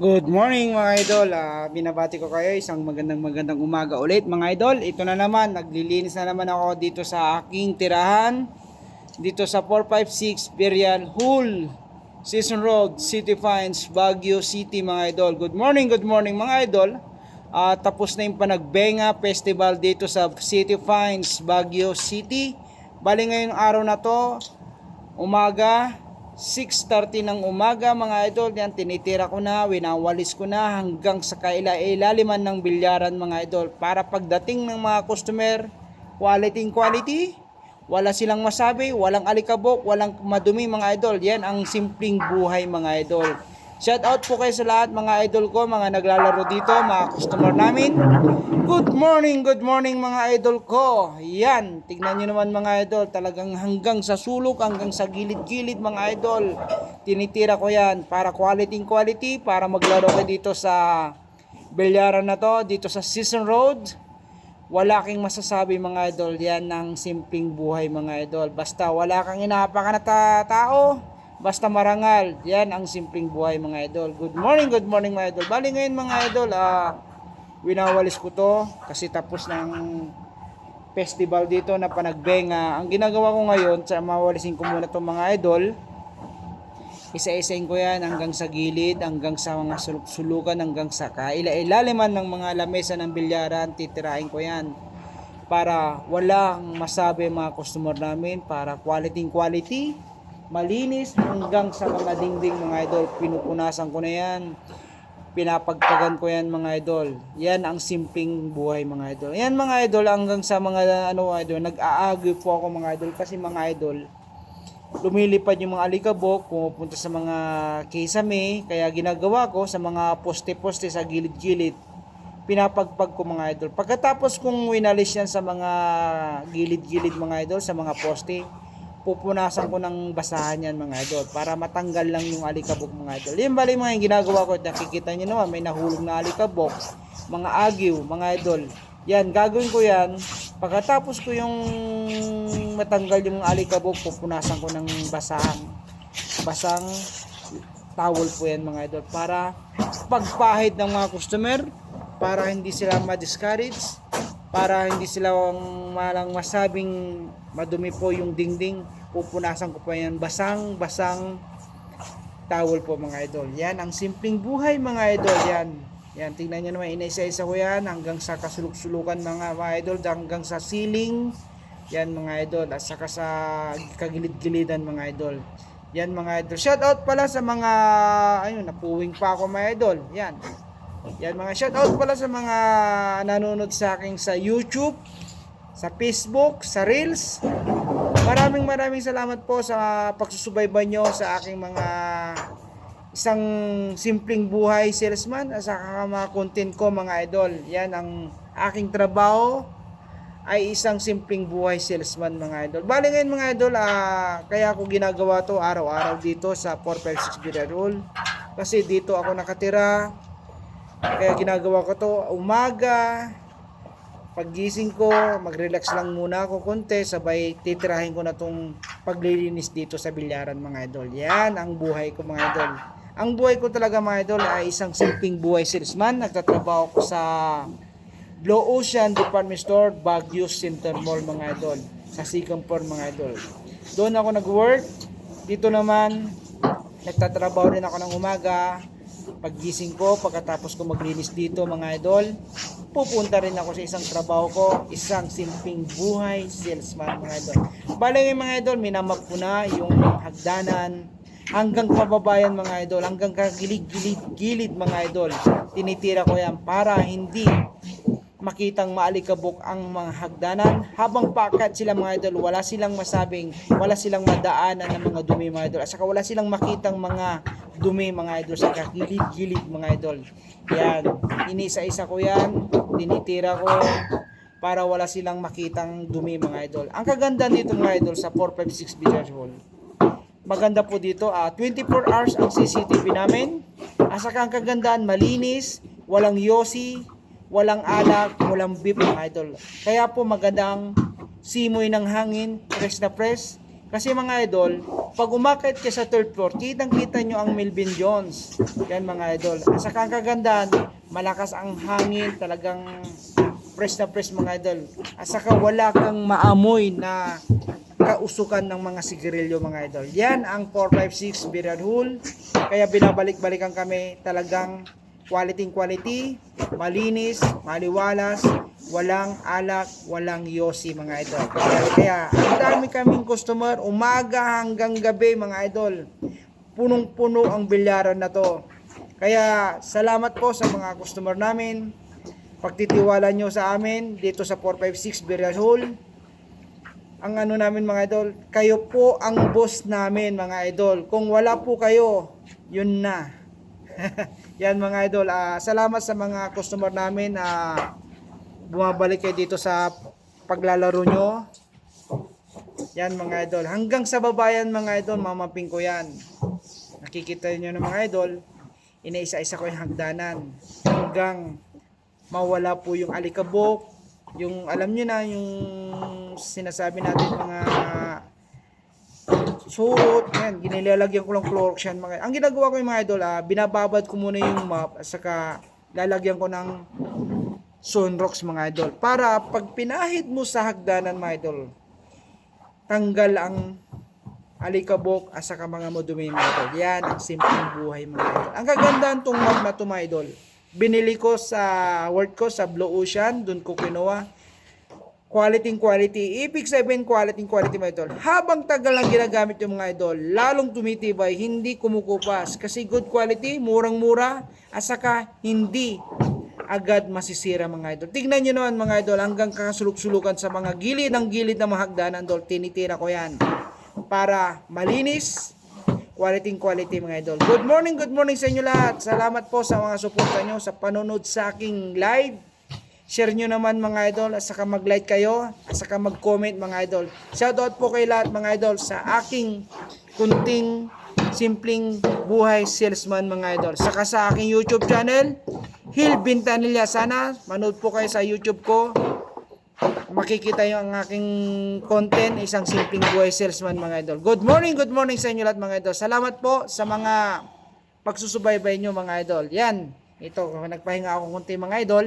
Good morning mga idol. Ah, binabati ko kayo isang magandang magandang umaga ulit mga idol. Ito na naman, naglilinis na naman ako dito sa aking tirahan. Dito sa 456 Berial Hull, Season Road, City Fines, Baguio City mga idol. Good morning, good morning mga idol. Ah, tapos na yung Panagbenga Festival dito sa City Fines, Baguio City. Bali ngayong araw na to, umaga 6.30 ng umaga mga idol. Yan tinitira ko na winawalis ko na hanggang sa kaila ilaliman ng bilyaran mga idol. Para pagdating ng mga customer quality quality wala silang masabi walang alikabok walang madumi mga idol. Yan ang simpleng buhay mga idol shout out po kayo sa lahat mga idol ko mga naglalaro dito mga customer namin Good morning, good morning mga idol ko. Yan, tignan nyo naman mga idol, talagang hanggang sa sulok, hanggang sa gilid-gilid mga idol. Tinitira ko yan para quality quality, para maglaro kayo dito sa Belyaran na to, dito sa Season Road. Wala kang masasabi mga idol, yan ang simpleng buhay mga idol. Basta wala kang inahapakan na ta- tao, basta marangal. Yan ang simpleng buhay mga idol. Good morning, good morning mga idol. Bali ngayon mga idol, ah, winawalis ko to kasi tapos ng festival dito na panagbenga. Ang ginagawa ko ngayon, sa mawalisin ko muna itong mga idol, isa-isain ko yan hanggang sa gilid, hanggang sa mga suluk-sulukan, hanggang sa kaila-ilaliman ng mga lamesa ng bilyaran, titirahin ko yan para walang masabi mga customer namin, para quality quality, malinis hanggang sa mga dingding mga idol, pinupunasan ko na yan pinapagpagan ko yan mga idol. Yan ang simpleng buhay mga idol. Yan mga idol hanggang sa mga ano idol, nag-aagyo po ako mga idol kasi mga idol lumilipad yung mga alikabok, pumupunta sa mga kisame, kaya ginagawa ko sa mga poste-poste sa gilid-gilid, pinapagpag ko mga idol. Pagkatapos kong winalis yan sa mga gilid-gilid mga idol, sa mga poste, pupunasan ko ng basahan yan mga idol para matanggal lang yung alikabok mga idol. Yung bali mga yung ginagawa ko, nakikita nyo naman may nahulog na alikabok, mga agyo, mga idol. Yan, gagawin ko yan. Pagkatapos ko yung matanggal yung alikabok, pupunasan ko ng basahan. Basang towel po yan mga idol para pagpahid ng mga customer para hindi sila ma-discourage para hindi sila malang masabing madumi po yung dingding pupunasan ko pa yan. Basang basang towel po mga idol. Yan ang simpleng buhay mga idol. Yan. Yan tingnan nyo naman inaisa-isa ko yan hanggang sa kasuluk-sulukan mga, mga idol hanggang sa ceiling yan mga idol at saka sa kagilid-gilidan mga idol. Yan mga idol. Shout out pala sa mga ayun napuwing pa ako mga idol. Yan yan mga shoutout pala sa mga nanonood sa akin sa YouTube, sa Facebook, sa Reels. Maraming maraming salamat po sa pagsusubaybay nyo sa aking mga isang simpleng buhay salesman at saka mga content ko mga idol. Yan ang aking trabaho ay isang simpleng buhay salesman mga idol. Bali ngayon mga idol, ah, kaya ako ginagawa to araw-araw dito sa 456 Bida Rule. Kasi dito ako nakatira, kaya ginagawa ko to umaga, paggising ko, mag-relax lang muna ako konti, sabay titirahin ko na tong paglilinis dito sa bilyaran mga idol. Yan ang buhay ko mga idol. Ang buhay ko talaga mga idol ay isang simpleng buhay salesman. Nagtatrabaho ko sa Blue Ocean Department Store, Baguio Center Mall mga idol. Sa Singapore mga idol. Doon ako nag-work. Dito naman, nagtatrabaho rin ako ng umaga paggising ko, pagkatapos ko maglinis dito mga idol, pupunta rin ako sa isang trabaho ko, isang simpleng buhay salesman mga idol. Bale yung mga idol, minamap ko na yung hagdanan, hanggang pababayan mga idol, hanggang kagilid-gilid mga idol. Tinitira ko yan para hindi makitang maalikabok ang mga hagdanan. Habang pakat sila mga idol wala silang masabing wala silang madaanan ng mga dumi mga idol. At saka wala silang makitang mga dumi mga idol sa gilid-gilid mga idol. Yan. Inisa-isa ko yan tinitira ko para wala silang makitang dumi mga idol. Ang kaganda nito mga idol sa 456 Village Hall. Maganda po dito ah 24 hours ang CCTV namin. At saka ang kagandaan malinis walang yosi walang alak, walang beef mga idol. Kaya po magandang simoy ng hangin, fresh na fresh. Kasi mga idol, pag umakit ka sa third floor, kitang-kita nyo ang Melvin Jones. Yan mga idol. At saka ang kagandahan, malakas ang hangin, talagang fresh na fresh mga idol. At saka wala kang maamoy na kausukan ng mga sigarilyo mga idol. Yan ang 456 Beer Hall. Kaya binabalik-balikan kami talagang quality quality, malinis, maliwalas, walang alak, walang yosi mga idol. Kaya, ang dami kaming customer, umaga hanggang gabi mga idol. Punong-puno ang bilyaran na to. Kaya salamat po sa mga customer namin. Pagtitiwala nyo sa amin dito sa 456 Burial Hall. Ang ano namin mga idol, kayo po ang boss namin mga idol. Kung wala po kayo, yun na. Yan mga idol, ah, salamat sa mga customer namin na bumabalik kayo dito sa paglalaro nyo. Yan mga idol, hanggang sa babayan mga idol, mamaping ko yan. Nakikita nyo na mga idol, inaisa-isa ko yung hagdanan hanggang mawala po yung alikabok, yung alam nyo na yung sinasabi natin mga suot, yan, ginilalagyan ko lang Clorox yan mga Ang ginagawa ko yung mga idol, ah, binababad ko muna yung map at saka lalagyan ko ng sunrox mga idol para pag pinahid mo sa hagdanan mga idol tanggal ang alikabok at saka mga madumi mga idol. Yan ang simpleng buhay mga idol. Ang kagandahan tong map na to mga idol. Binili ko sa work ko sa Blue Ocean, dun ko kinuha. Quality quality. Ibig sabihin quality quality mga idol. Habang tagal lang ginagamit yung mga idol, lalong tumitibay, hindi kumukupas. Kasi good quality, murang-mura, at saka hindi agad masisira mga idol. Tignan nyo naman mga idol, hanggang kakasuluk-sulukan sa mga gilid ng gilid ng mga hagdanan, idol, tinitira ko yan. Para malinis, quality quality mga idol. Good morning, good morning sa inyo lahat. Salamat po sa mga suporta nyo sa panonood sa aking live. Share nyo naman mga idol at saka mag-like kayo at saka mag-comment mga idol. Shoutout po kay lahat mga idol sa aking kunting simpleng buhay salesman mga idol. Saka sa aking YouTube channel, Hil Bintanilla. Sana manood po kayo sa YouTube ko. Makikita nyo ang aking content, isang simpleng buhay salesman mga idol. Good morning, good morning sa inyo lahat mga idol. Salamat po sa mga pagsusubaybay nyo mga idol. Yan, ito, nagpahinga ako kunti mga idol.